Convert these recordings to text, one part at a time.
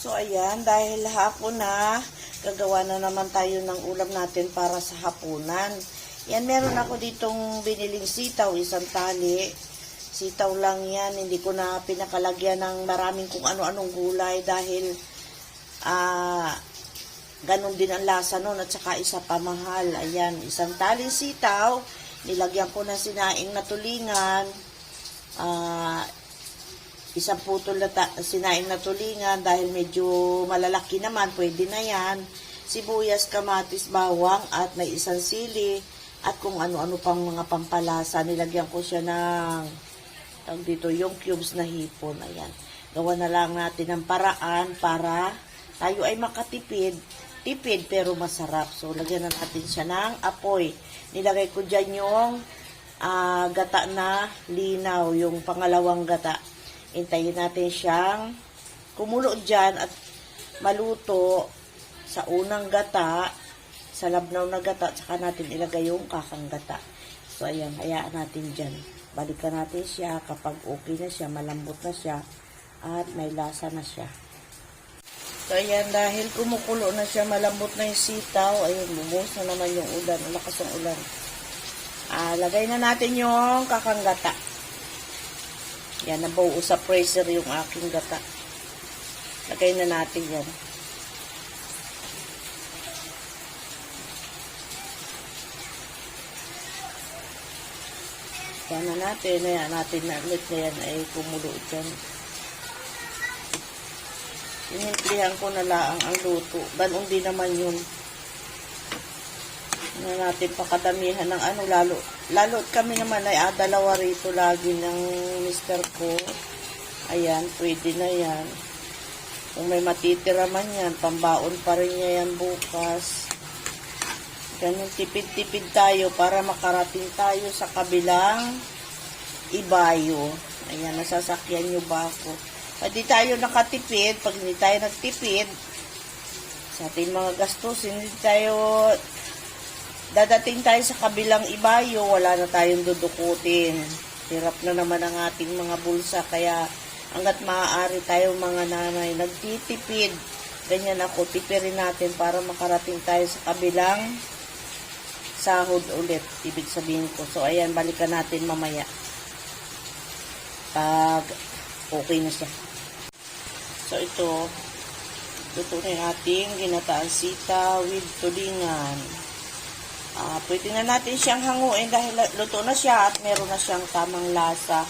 So ayan, dahil hapon na, gagawa na naman tayo ng ulam natin para sa hapunan. Yan, meron ako ditong biniling sitaw, isang tali. Sitaw lang yan, hindi ko na pinakalagyan ng maraming kung ano-anong gulay dahil ah ganun din ang lasa nun at saka isa pa mahal. Ayan, isang taling sitaw, nilagyan ko na sinaing na tulingan, ah isang putol na ta- sinaing na tulingan dahil medyo malalaki naman, pwede na yan. Sibuyas, kamatis, bawang at may isang sili at kung ano-ano pang mga pampalasa. Nilagyan ko siya ng tawag dito, yung cubes na hipon. Ayan. Gawa na lang natin ng paraan para tayo ay makatipid. Tipid pero masarap. So, lagyan na natin siya ng apoy. Nilagay ko dyan yung ah, gata na linaw, yung pangalawang gata. Hintayin natin siyang kumulo dyan at maluto sa unang gata, sa labnaw na gata, tsaka natin ilagay yung kakang gata. So, ayan, hayaan natin dyan. Balikan natin siya kapag okay na siya, malambot na siya, at may lasa na siya. So, ayan, dahil kumukulo na siya, malambot na yung sitaw, ayun, bumuhos na naman yung ulan, ang lakas ng ulan. Ah, lagay na natin yung kakang gata. Yan, nabuo sa pressure yung aking gata. Lagay na natin yan. Yan na natin. Ayan natin na ulit na yan ay kumulo dyan. Inimplihan ko na lang ang luto. Ganun din naman yung na natin pakadamihan ng ano lalo lalo kami naman ay ah, dalawa rito lagi ng mister ko. Ayan pwede na yan. Kung may matitira man yan pambaon pa rin niya yan bukas. Ganun tipid-tipid tayo para makarating tayo sa kabilang ibayo. Ayan nasasakyan nyo ba ako? Pag tayo nakatipid. Pag hindi tayo nagtipid sa ating mga gastos hindi tayo dadating tayo sa kabilang ibayo, wala na tayong dudukutin. Hirap na naman ang ating mga bulsa, kaya hanggat maaari tayo mga nanay, nagtitipid. Ganyan ako, tipirin natin para makarating tayo sa kabilang sahod ulit, ibig sabihin ko. So, ayan, balikan natin mamaya. Pag okay na siya. So, ito, luto na yung ating ginataan sita with tulingan. Ah, pwede na natin siyang hanguin dahil luto na siya at meron na siyang tamang lasa.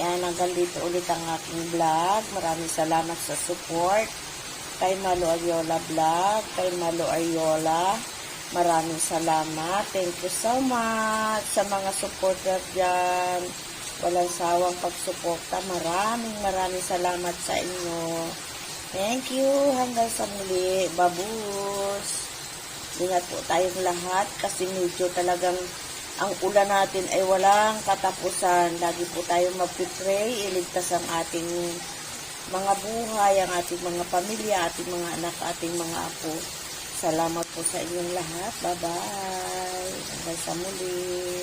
Yan, hanggang dito ulit ang aking vlog. Maraming salamat sa support. Kay Malo Ayola Vlog, kay Malo Ayola. Maraming salamat. Thank you so much sa mga supporter dyan. Walang sawang pagsuporta. Maraming maraming salamat sa inyo. Thank you. Hanggang sa muli. Babus. Ingat po tayong lahat kasi medyo talagang ang ulan natin ay walang katapusan. Lagi po tayong magpipray, iligtas ang ating mga buhay, ang ating mga pamilya, ating mga anak, ating mga apo. Salamat po sa inyong lahat. Bye-bye. Hanggang sa muli.